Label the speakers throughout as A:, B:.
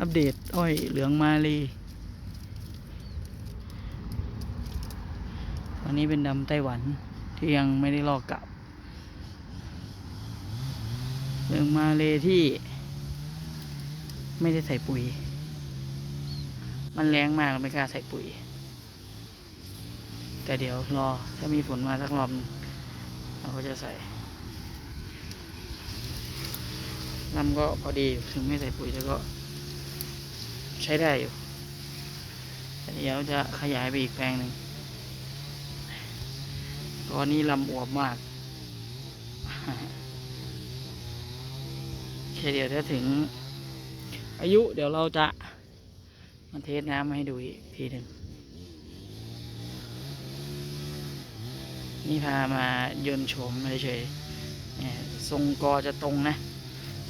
A: อัปเดตอ้อยเหลืองมาลีวันนี้เป็นดำไต้หวันที่ยังไม่ได้ลอกกลับ เหลืองมาเลที่ ไม่ได้ใส่ปุ๋ย มันแรงมากไม่กล้าใส่ปุ๋ย แต่เดี๋ยวรอ ถ้ามีฝนมาสักรอบเราก็จะใส่ลำก็พอดีถึงไม่ใส่ปุ๋ยแต่ก็ ใช้ได้อยู่แต่เดี๋ยวจะขยายไปอีกแปลงหนึ่งตอนนี้ลำอวบมากแค่เดี๋ยวถ้าถึง อายุเดี๋ยวเราจะมาเทสน้ำให้ดูอีกทีหนึ่งนี่พามาเยินโฉมเฉยๆเนี่ยทรงกอจะตรงนะ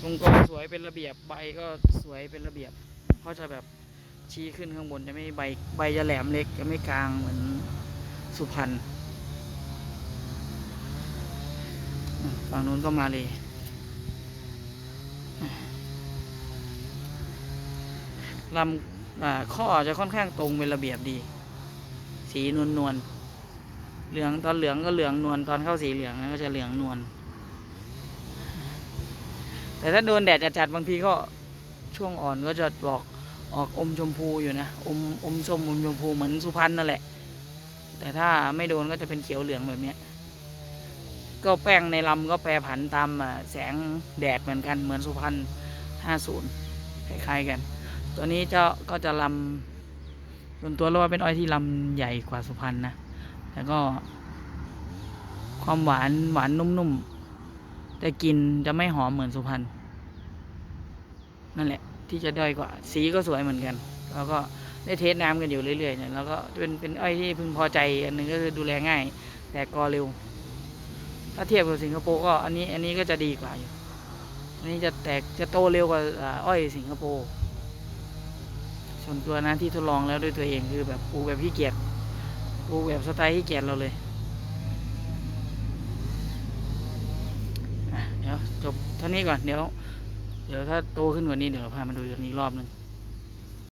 A: ทรงกอสวยเป็นระเบียบใบก็สวยเป็นระเบียบ เขาจะแบบชี้ขึ้นข้างบนจะไม่ใบใบจะแหลมเล็กจะไม่กลางเหมือนสุพรรณฝั่งนู้นก็มาเลยลำข้อจะค่อนข้างตรงเป็นระเบียบดี สีนวลนวลเหลืองตอนเหลืองก็เหลืองนวลตอนเข้าสีเหลืองก็จะเหลืองนวลแต่ถ้าโดนแดดจัดๆบางทีก็ช่วงอ่อนก็จะบอก ออกอมชมพูอยู่นะอมอมส้มอมชมพูเหมือนสุพรรณนั่นแหละ แต่ถ้าไม่โดนก็จะเป็นเขียวเหลืองแบบนี้ก็แป้งในลำก็แปรผันตามแสงแดดเหมือนกันเหมือนสุพรรณ50 คล้ายๆกัน ตัวนี้เจ้าก็จะลำส่วนตัวเราว่าเป็นอ้อยที่ลำใหญ่กว่าสุพรรณนะแล้วก็ ความหวานหวานนุ่มๆแต่กินจะไม่หอมเหมือนสุพรรณนั่นแหละ ที่จะด้อยกว่า สีก็สวยเหมือนกัน แล้วก็ได้เทสน้ำกันอยู่เรื่อยๆเนี่ยแล้วก็เป็นเป็นอ้อยที่พึงพอใจอันหนึ่งก็คือดูแลง่าย แต่กอเร็ว ถ้าเทียบกับสิงคโปร์ก็อันนี้อันนี้ก็จะดีกว่าอยู่อันนี้จะแตกจะโตเร็วกว่าอ้อยสิงคโปร์ส่วนตัวนะที่ทดลองแล้วด้วยตัวเองคือแบบปลูกแบบขี้เกียจปลูกแบบสไตล์ขี้เกียจเราเลยเดี๋ยวจบเท่านี้ก่อนเดี๋ยว เดี๋ยวถ้าโตขึ้นกว่านี้เดี๋ยวเราพามาดูอีกรอบหนึ่ง